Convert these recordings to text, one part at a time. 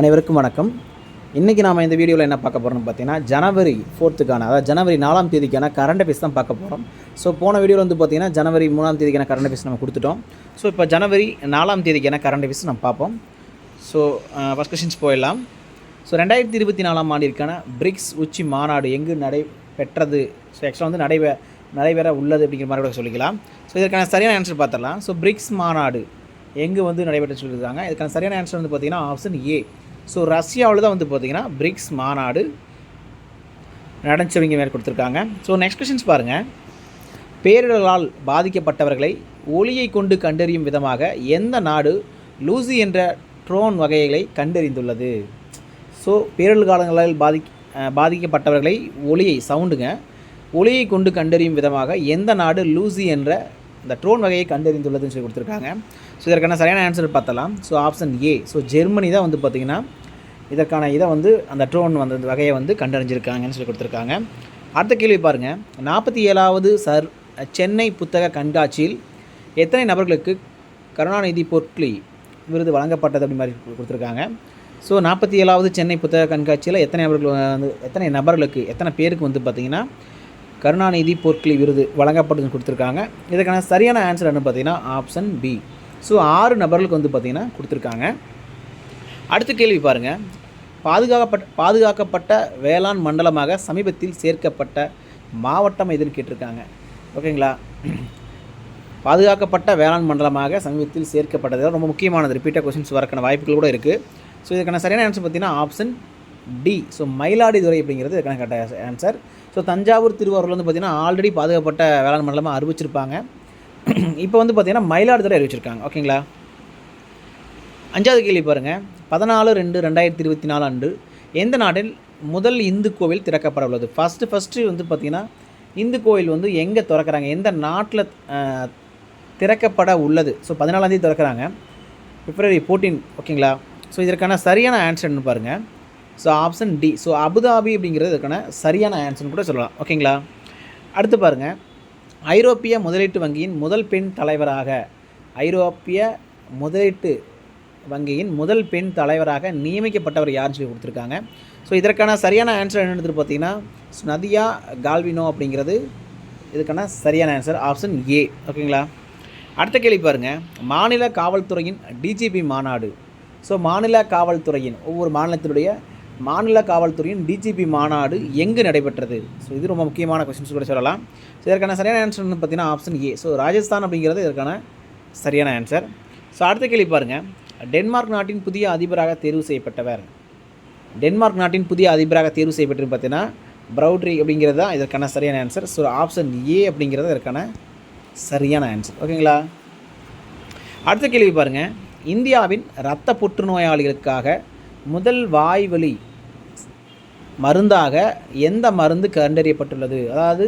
அனைவருக்கும் வணக்கம். இன்றைக்கி நாம் இந்த வீடியோவில் என்ன பார்க்க போகிறோம்னு பார்த்தீங்கன்னா ஜனவரி ஃபோர்த்துக்கான அதாவது ஜனவரி நாலாம் தேதிக்கான கரண்ட் அஃபேர்ஸ் தான் பார்க்க போகிறோம் ஸோ போன வீடியோவில் வந்து பார்த்தீங்கன்னா ஜனவரி மூணாம் தேதிக்கான கரண்ட் அஃபேர்ஸ் நம்ம கொடுத்துட்டோம். ஸோ இப்போ ஜனவரி நாலாம் தேதிக்கான கரண்ட் அஃபேர்ஸ் நம்ம பார்ப்போம். ஸோ ஃபஸ்ட் கொஷின்ஸ் போயிடலாம். ஸோ ரெண்டாயிரத்தி இருபத்தி நாலாம் ஆண்டிற்கான பிரிக்ஸ் உச்சி மாநாடு எங்கு நடைபெற்றது? ஸோ ஆக்சுவலாக வந்து நடைபெ நடைபெற உள்ளது அப்படிங்கிற மாதிரி கூட சொல்லிக்கலாம். ஸோ இதற்கான சரியான ஆன்சர் பார்த்துடலாம். ஸோ பிரிக்ஸ் மாநாடு எங்கே வந்து நடைபெற்று சொல்லியிருக்காங்க. இதுக்கான சரியான ஆன்சர் வந்து பார்த்தீங்கன்னா ஆப்ஷன் ஏ ஸோ ரஷ்யாவில் தான் வந்து பார்த்திங்கன்னா பிரிக்ஸ் மாநாடு நடந்துச்சவங்க மேலே கொடுத்துருக்காங்க. ஸோ நெக்ஸ்ட் கொஷின்ஸ் பாருங்கள் பேரிடர்களால் பாதிக்கப்பட்டவர்களை ஒளியை கொண்டு கண்டறியும் விதமாக எந்த நாடு லூசி என்ற ட்ரோன் வகைகளை கண்டறிந்துள்ளது? ஸோ பேரிடர் காலங்களில் பாதி பாதிக்கப்பட்டவர்களை ஒளியை சவுண்டுங்க. ஒளியை கொண்டு கண்டறியும் விதமாக எந்த நாடு லூசி என்ற இந்த ட்ரோன் வகையை கண்டறிந்துள்ளதுன்னு சொல்லி கொடுத்துருக்காங்க. ஸோ இதற்கான சரியான ஆன்சர் பார்த்தலாம் so option A so Germany தான் வந்து பார்த்திங்கன்னா இதற்கான இதை வந்து அந்த ட்ரோன் வந்து வகையை வந்து கண்டறிஞ்சிருக்காங்கன்னு சொல்லி கொடுத்துருக்காங்க. அடுத்த கேள்வி பாருங்கள் நாற்பத்தி ஏழாவது சர் சென்னை புத்தக கண்காட்சியில் எத்தனை நபர்களுக்கு கருணாநிதி பொற்கிளி விருது வழங்கப்பட்டது அப்படி மாதிரி கொடுத்துருக்காங்க. ஸோ நாற்பத்தி ஏழாவது சென்னை புத்தக கண்காட்சியில் எத்தனை நபர்கள் வந்து எத்தனை நபர்களுக்கு எத்தனை பேருக்கு வந்து பார்த்திங்கன்னா கருணாநிதி பொற்கிளி விருது வழங்கப்பட்டதுன்னு கொடுத்துருக்காங்க. இதுக்கான சரியான ஆன்சர் என்ன பார்த்தீங்கன்னா ஆப்ஷன் பி ஸோ ஆறு நபர்களுக்கு வந்து பார்த்திங்கன்னா கொடுத்துருக்காங்க. அடுத்த கேள்வி பாருங்கள் பாதுகாக்கப்பட்ட பாதுகாக்கப்பட்ட வேளாண் மண்டலமாக சமீபத்தில் சேர்க்கப்பட்ட மாவட்டம் எதுன்னு கேட்டிருக்காங்க. ஓகேங்களா? பாதுகாக்கப்பட்ட வேளாண் மண்டலமாக சமீபத்தில் சேர்க்கப்பட்டது. ரொம்ப முக்கியமானது. ரிப்பீட்டாக கொஸ்டின்ஸ் வரக்கான வாய்ப்புகள் கூட இருக்குது ஸோ இதுக்கான சரியான ஆன்சர் பார்த்தீங்கன்னா ஆப்ஷன் டி ஸோ மயிலாடுதுறை அப்படிங்கிறது இதுக்கான கரெக்டாக ஆன்சர் ஸோ தஞ்சாவூர் திருவாரூர் வந்து பார்த்திங்கன்னா ஆல்ரெடி பாதுகாக்கப்பட்ட வேளாண் மண்டலமாக அறிவிச்சிருப்பாங்க. இப்போ வந்து பார்த்திங்கன்னா மயிலாடுதுறை அறிவிச்சிருக்காங்க. ஓகேங்களா? அஞ்சாவது கேள்வி பாருங்கள் பதினாலு ரெண்டு ரெண்டாயிரத்தி இருபத்தி நாலு அன்று எந்த நாட்டில் முதல் இந்து கோவில் திறக்கப்பட உள்ளது ஃபஸ்ட்டு ஃபஸ்ட்டு வந்து பார்த்திங்கன்னா இந்து கோவில் வந்து எங்கே திறக்கிறாங்க? எந்த நாட்டில் திறக்கப்பட உள்ளது? ஸோ பதினாலாந்தேதி திறக்கிறாங்க. பிப்ரவரி ஃபோர்டீன் ஓகேங்களா ஸோ இதற்கான சரியான ஆன்சர்னு பாருங்கள் so option D so Abu Dhabi அப்படிங்கிறது இதுக்கான சரியான ஆன்சர்னு கூட சொல்லலாம். ஓகேங்களா அடுத்து பாருங்கள் ஐரோப்பிய முதலீட்டு வங்கியின் முதல் பெண் தலைவராக ஐரோப்பிய முதலீட்டு வங்கியின் முதல் பெண் தலைவராக நியமிக்கப்பட்டவர் யாருன்னு சொல்லி கொடுத்துருக்காங்க. ஸோ இதற்கான சரியான ஆன்சர் என்னன்னு பார்த்தீங்கன்னா நதியா கால்வினோ அப்படிங்கிறது இதுக்கான சரியான ஆன்சர் ஆப்ஷன் ஏ ஓகேங்களா அடுத்த கேள்வி பாருங்கள் மாநில காவல்துறையின் டிஜிபி மாநாடு. ஸோ மாநில காவல்துறையின் ஒவ்வொரு மாநிலத்தினுடைய மாநில காவல்துறையின் டிஜிபி மாநாடு எங்கு நடைபெற்றது? ஸோ இது ரொம்ப முக்கியமான கொஸ்டின்ஸ் கூட சொல்லலாம். ஸோ இதற்கான சரியான ஆன்சர் பார்த்தீங்கன்னா ஆப்ஷன் ஏ ஸோ ராஜஸ்தான் அப்படிங்கிறது இதற்கான சரியான ஆன்சர் ஸோ அடுத்த கேள்வி பாருங்கள் டென்மார்க் நாட்டின் புதிய அதிபராக தேர்வு செய்யப்பட்டவர். டென்மார்க் நாட்டின் புதிய அதிபராக தேர்வு செய்யப்பட்டு பார்த்தீங்கன்னா ப்ரௌட்ரி அப்படிங்கிறது தான் இதற்கான சரியான ஆன்சர் ஸோ ஆப்ஷன் ஏ அப்படிங்கிறது இதற்கான சரியான ஆன்சர் ஓகேங்களா அடுத்த கேள்வி பாருங்கள் இந்தியாவின் இரத்த புற்றுநோயாளிகளுக்காக முதல் வாய்வழி மருந்தாக எந்த மருந்து கண்டறியப்பட்டுள்ளது? அதாவது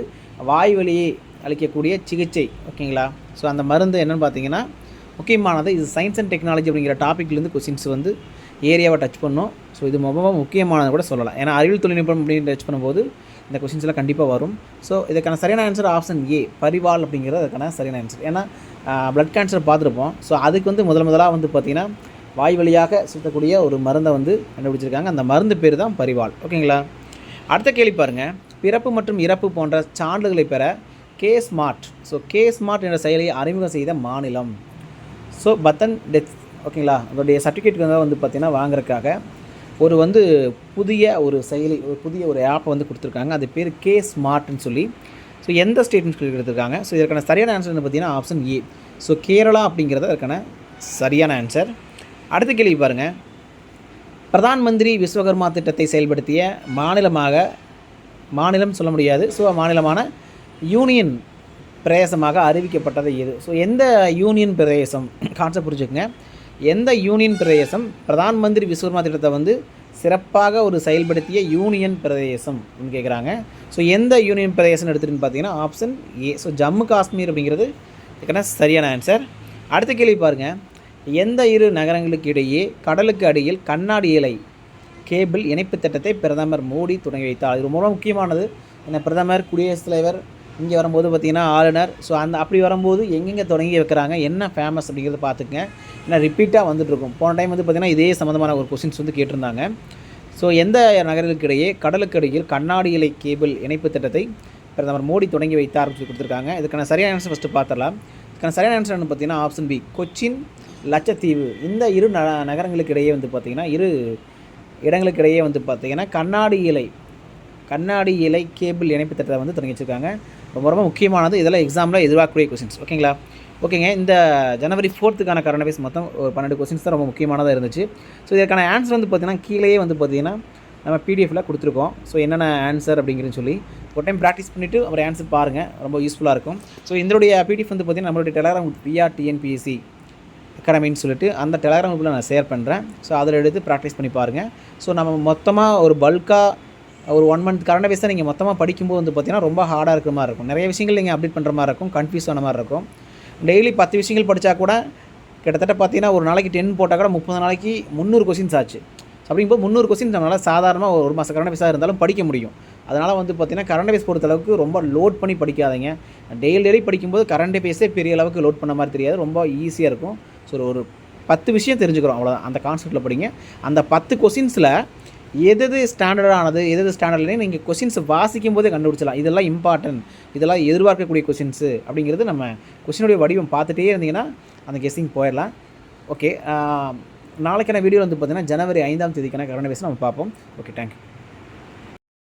வாய்வழியை அளிக்கக்கூடிய சிகிச்சை. ஓகேங்களா ஸோ அந்த மருந்து என்னென்னு பார்த்தீங்கன்னா முக்கியமானது இது சயின்ஸ் அண்ட் டெக்னாலஜி அப்படிங்கிற டாப்பிக்லேருந்து கொஸ்டின்ஸ் வந்து ஏரியாவை டச் பண்ணும். ஸோ இது ரொம்ப முக்கியமானது கூட சொல்லலாம். ஏன்னா அறிவியல் தொழில்நுட்பம் அப்படின்னு டச் பண்ணும்போது இந்த கொஷின்ஸ்லாம் கண்டிப்பாக வரும். ஸோ இதுக்கான சரியான ஆன்சர் ஆப்ஷன் ஏ பரிவால் அப்படிங்கிறது அதுக்கான சரியான ஆன்சர் ஏன்னா பிளட் கேன்சர் பார்த்துருப்போம். ஸோ அதுக்கு வந்து முதல் முதலாக வந்து பார்த்திங்கன்னா வாய் வழியாக சுத்தக்கூடிய ஒரு மருந்தை வந்து கண்டுபிடிச்சிருக்காங்க. அந்த மருந்து பேர் தான் பரிவால். ஓகேங்களா அடுத்த கேள்வி பாருங்கள் பிறப்பு மற்றும் இறப்பு போன்ற சான்றுகளை பெற K smart so K smart என்ற செயலியை அறிமுகம் செய்த மாநிலம். ஸோ பத்தன் டெத் ஓகேங்களா அதோடைய சர்டிஃபிகேட் வந்து பார்த்திங்கன்னா வாங்குறதுக்காக ஒரு வந்து புதிய ஒரு செயலி ஒரு புதிய ஒரு ஆப்பை வந்து கொடுத்துருக்காங்க. அது பேர் கே ஸ்மார்ட்னு சொல்லி. ஸோ எந்த ஸ்டேட்மெண்ட் கொடுத்துருக்காங்க. ஸோ இதற்கான சரியான ஆன்சர் வந்து பார்த்தீங்கன்னா ஆப்ஷன் ஏ ஸோ கேரளா அப்படிங்கிறது அதற்கான சரியான ஆன்சர் அடுத்த கேள்வி பாருங்கள் பிரதான் மந்திரி விஸ்வகர்மா திட்டத்தை செயல்படுத்திய மாநிலமாக மாநிலம் சொல்ல முடியாது. ஸோ மாநிலமான யூனியன் பிரதேசமாக அறிவிக்கப்பட்டது இது. ஸோ எந்த யூனியன் பிரதேசம் கான்செப்ட் புரிஞ்சுக்கங்க. எந்த யூனியன் பிரதேசம் பிரதான் மந்திரி விஸ்வகர்மா திட்டத்தை வந்து சிறப்பாக ஒரு செயல்படுத்திய யூனியன் பிரதேசம் கேட்குறாங்க ஸோ எந்த யூனியன் பிரதேசம் எடுத்துகிட்டுன்னு பார்த்தீங்கன்னா option A so Jammu Kashmir அப்படிங்கிறது இதுக்கான சரியான ஆன்சர் அடுத்த கேள்வி பாருங்கள் எந்த இரு நகரங்களுக்கு இடையே கடலுக்கு அடியில் கண்ணாடி இலை கேபிள் இணைப்பு திட்டத்தை பிரதமர் மோடி தொடங்கி வைத்தார். இது ரொம்ப முக்கியமானது. என்ன பிரதமர் குடியரசுத் தலைவர் இங்கே வரும்போது பார்த்தீங்கன்னா ஆளுநர். ஸோ அந்த அப்படி வரும்போது எங்கெங்கே தொடங்கி வைக்கிறாங்க? என்ன ஃபேமஸ் அப்படிங்கிறத பார்த்துக்கங்க. ஏன்னா ரிப்பீட்டாக வந்துட்டுருக்கும். போன டைம் வந்து பார்த்திங்கன்னா இதே சம்மந்தமான ஒரு கொஸ்டின்ஸ் வந்து கேட்டிருந்தாங்க. ஸோ எந்த நகரங்களுக்கிடையே கடலுக்கடியில் கண்ணாடி இலை கேபிள் இணைப்பு திட்டத்தை பிரதமர் மோடி தொடங்கி வைத்தார் சொல்லி கொடுத்துருக்காங்க. இதுக்கான சரியான ஆன்சர் ஃபஸ்ட்டு பார்த்துடலாம். இதுக்கான சரியான ஆன்சர் என்ன பார்த்தீங்கன்னா ஆப்ஷன் பி கொச்சின் லட்சத்தீவு. இந்த இரு ந நகரங்களுக்கு இடையே வந்து பார்த்திங்கன்னா இரு இடங்களுக்கு இடையே வந்து பார்த்திங்கன்னா கண்ணாடி இலை கண்ணாடி இலை கேபிள் இணைப்பு திட்டத்தை வந்து தொடங்கி வச்சுருக்காங்க ரொம்ப ரொம்ப முக்கியமானது. இதெல்லாம் எக்ஸாமில் எதிர்பார்க்கக்கூடிய கொஸ்டின்ஸ் ஓகேங்களா ஓகேங்க இந்த ஜனவரி ஃபோர்த்துக்கான கரண்ட் அஃபேர்ஸ் மொத்தம் ஒரு பன்னெண்டு கொஸ்டின்ஸ் தான் ரொம்ப முக்கியமானதாக இருந்துச்சு. ஸோ இதற்கான ஆன்சர் வந்து பார்த்திங்கன்னா கீழேயே வந்து பார்த்திங்கன்னா நம்ம பிடிஎஃபில் கொடுத்துருக்கோம். ஸோ என்னென்ன ஆன்சர் அப்படிங்கிறது சொல்லி ஒரு டைம் ப்ராக்டிஸ் பண்ணிவிட்டு அப்புறம் ஆன்சர் பாருங்கள் ரொம்ப யூஸ்ஃபுல்லாக இருக்கும். ஸோ இதனுடைய பிடிஎஃப் வந்து பார்த்திங்கன்னா நம்மளுடைய டெலகிராம் பிஆர் டிஎன்பிஎஸ்சி அகாடமின்னு சொல்லிட்டு அந்த டெலகிராம் குரூப்பில் நான் ஷேர் பண்ணுறேன் ஸோ அதில் எடுத்து ப்ராக்டிஸ் பண்ணி பாருங்கள் ஸோ நம்ம மொத்தமாக ஒரு பல்காக ஒரு ஒன் மந்த் கரண்ட் அஃபேர்ஸை நீங்கள் மொத்தமாக படிக்கும்போது வந்து பார்த்திங்கன்னா ரொம்ப ஹார்டாக இருக்கிற மாதிரி இருக்கும். நிறைய விஷயங்கள் நீங்கள் அப்டேட் பண்ணுற மாதிரி இருக்கும் கன்ஃபியூஸ் ஆன மாதிரி இருக்கும். டெய்லி பத்து விஷயங்கள் படித்தா கூட கிட்டத்தட்ட பார்த்தீங்கன்னா ஒரு நாளைக்கு டென் போட்டால் கூட முப்பது நாளைக்கு முந்நூறு கொஸ்டின்ஸ் ஆச்சு. அப்படிங்கும்போது முந்நூறு கொஸ்டின் நம்மளால் சாதாரணமாக ஒரு மாதம் கரண்ட் அஃபேர்ஸாக இருந்தாலும் படிக்க முடியும். அதனால் வந்து பார்த்திங்கன்னா கரண்ட் அஃபேர்ஸ் பொறுத்த அளவுக்கு ரொம்ப லோட் பண்ணி படிக்காதீங்க. டெய்லி டெய்லி படிக்கும்போது கரண்ட் அஃபேர்ஸே பெரிய அளவுக்கு லோட் பண்ண மாதிரி தெரியாது. ரொம்ப ஈஸியாக இருக்கும். ஸோ ஒரு பத்து விஷயம் தெரிஞ்சுக்கிறோம். அவ்வளோதான் அந்த கான்செப்ட்டில் படிங்க. அந்த பத்து கொஸ்டின்ஸில் எது எது ஸ்டாண்டர்டானது எது எது ஸ்டாண்டர்ட்லேயே நீங்கள் கொஷின்ஸ் வாசிக்கும் போதே கண்டுபிடிச்சலாம் இதெல்லாம் இம்பார்ட்டன்ட் இதெல்லாம் எதிர்பார்க்கக்கூடிய கொஷின்ஸு அப்படிங்கிறது நம்ம கொஷினுடைய வடிவம் பார்த்துட்டே இருந்தீங்கன்னா அந்த கெஸ்ஸிங் போயிடலாம். ஓகே நாளைக்கான வீடியோ வந்து பார்த்தீங்கன்னா ஜனவரி ஐந்தாம் தேதிக்கான கரண்ட் அஃபேர்ஸ் நம்ம பார்ப்போம். Okay thank you